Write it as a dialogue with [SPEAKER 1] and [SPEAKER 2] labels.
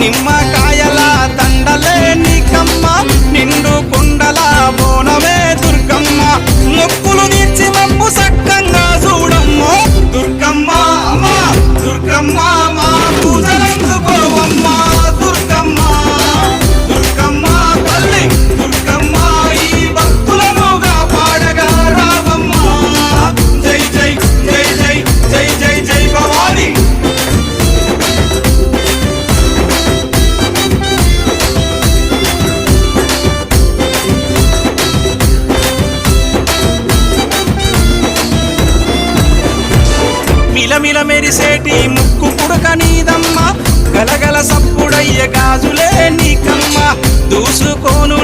[SPEAKER 1] నిమ్మకాయల దండలే నీకమ్మ నిండు కుండల బోనవే దుర్గమ్మ. మొక్కులు నీర్చి మమ్ము సక్కంగా చూడమ్మ దుర్గమ్మ దుర్గమ్మ. మిలమిల మెరిసేటి ముక్కు పుడక నీదమ్మ గలగల సప్పుడయ్య గాజులే నీకమ్మా. దూసుకోను